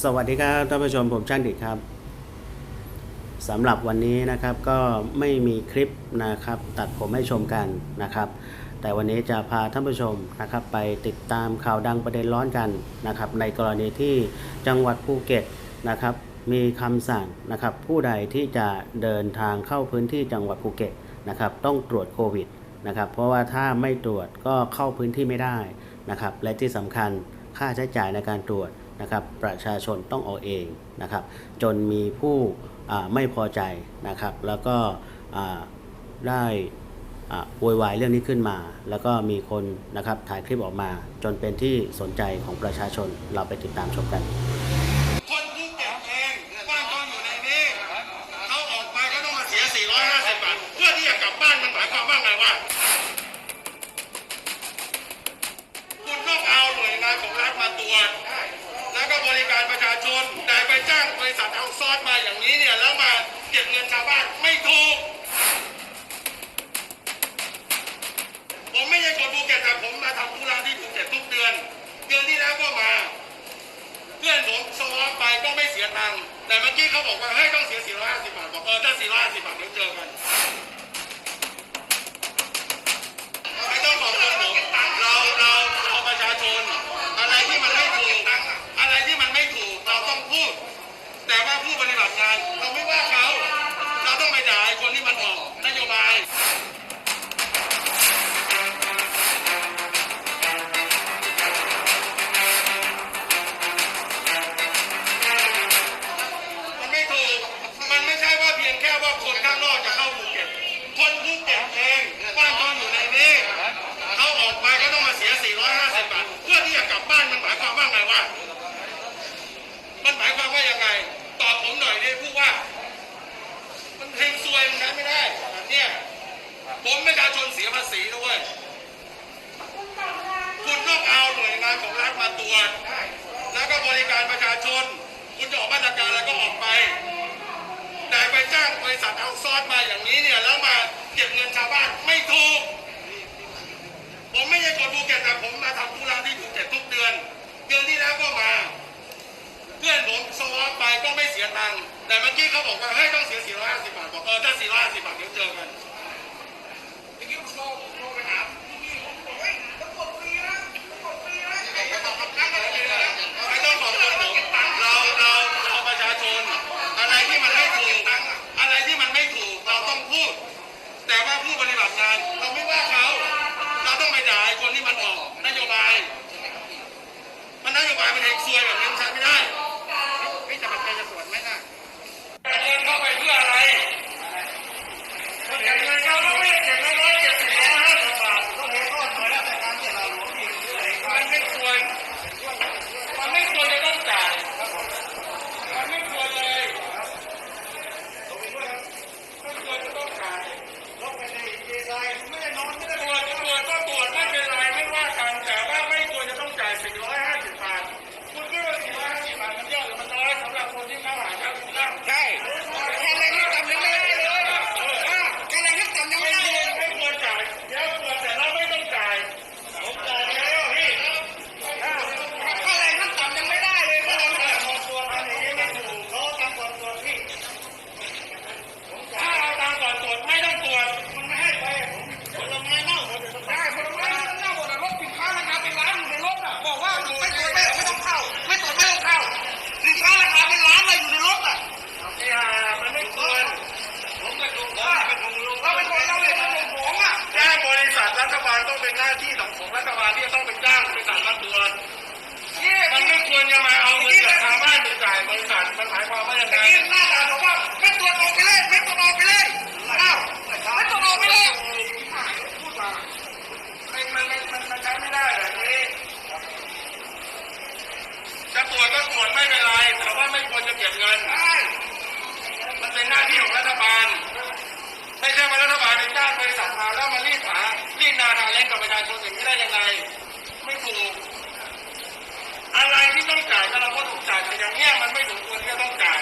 สวัสดีครับท่านผู้ชมผมช่างดิดครับสำหรับวันนี้นะครับก็ไม่มีคลิปนะครับ ตัดผมให้ชมกันนะครับ แต่วันนี้จะพาท่านผู้ชมนะครับไปติดตามข่าวดังประเด็นร้อนกันนะครับ ในกรณีที่จังหวัดภูเก็ตนะครับ มีคำสั่งนะครับ ผู้ใดที่จะเดินทางเข้าพื้นที่จังหวัดภูเก็ตนะครับ ต้องตรวจโควิดนะครับ เพราะว่าถ้าไม่ตรวจก็เข้าพื้นที่ไม่ได้นะครับ และที่สำคัญค่าใช้จ่ายในการตรวจ นะครับประชาชนต้องเอาเองนะครับจนมีผู้ไม่พอใจนะครับแล้วก็ได้โวยวายเรื่องนี้ขึ้นมา แล้วก็มีคนนะครับถ่ายคลิปออกมา จนเป็นที่สนใจของประชาชนเราไปติดตามชมกันคนภูเก็ตเองบ้านเขาอยู่ในนี้เขาออกมาก็ต้องมาเสีย450บาทเพื่อที่จะกลับบ้านมันหมายความว่าไงวะ คุณต้องเอาหน่วยงานของรัฐมาตรวจ แล้วก็บริการประชาชนแต่ไปจ้างบริษัทเอาซอสมาอย่างนี้ เนี่ยแล้วมาเก็บเงินชาวบ้านไม่ถูก ผมไม่ใช่คนภูเก็ตแต่ผมมาทำธุระที่ภูเก็ตทุกเดือน เดือนที่แล้วก็มา เพื่อนผมสวอปไปก็ไม่เสียตังค์แต่เมื่อกี้เขาบอกว่าให้ยต้องเสีย450บาทบอกเออถ้า450บาทเดี๋ยวเจอกัน ว่าว่าคนข้างนอกจะเข้าภูเก็ต คนภูเก็ตเองบ้านเขาอยู่ในนี้เขาออกมาก็ต้องมาเสีย 450 บาท เพื่อที่จะกลับบ้านมันหมายความว่าไงวะ มันหมายความว่ายังไง ตอบผมหน่อยดิผู้ว่า มันเพลงซวยมันใช้ไม่ได้แบบเนี้ยผมประชาชนเสียภาษีด้วยคุณต้องเอาหน่วยงานของรัฐมาตรวจ แล้วก็บริการประชาชน คุณจะออกมาตรการอะไรก็ออกไป แต่ไป จ้างบริษัทเอาซอสมาอย่างนี้เนี่ยแล้วมาเก็บเงินชาวบ้านไม่ถูก ผมไม่ใช่คนภูเก็ตแต่ผมมาทำธุระที่ภูเก็ตทุกเดือน เดือนที่แล้วก็มา เพื่อนผมสวอปไปก็ไม่เสียตังค์แต่เมื่อกี้เขาบอกว่าให้ยต้องเสีย450บาทบอกเออถ้า450บาทเดี๋ยวเจอกัน นโยบายมันแหเสียแบบนี้ใช้ไม่ได้ไม่จะมันจะสวนไหมล่ะเงินเข้าไปเพื่ออะไรเงินเข้าไปเก็บไม่ร้อยเจ็บล้านห้าสิบาทก็เหลือก้ออยแล้วแต่การที่เราหลวงที่มันไม่ควรมันไม่ควรจะต้องจ่าย ต้องเป็นหน้าที่ของของรัฐบาลที่จะต้องไปจ้างบริษัทมาตรวจมันไม่ควรจะมาเอาเงินจากชาวบ้านไปจ่ายบริษ อย่างเนี้ยมันไม่สมควรจะต้องจ่าย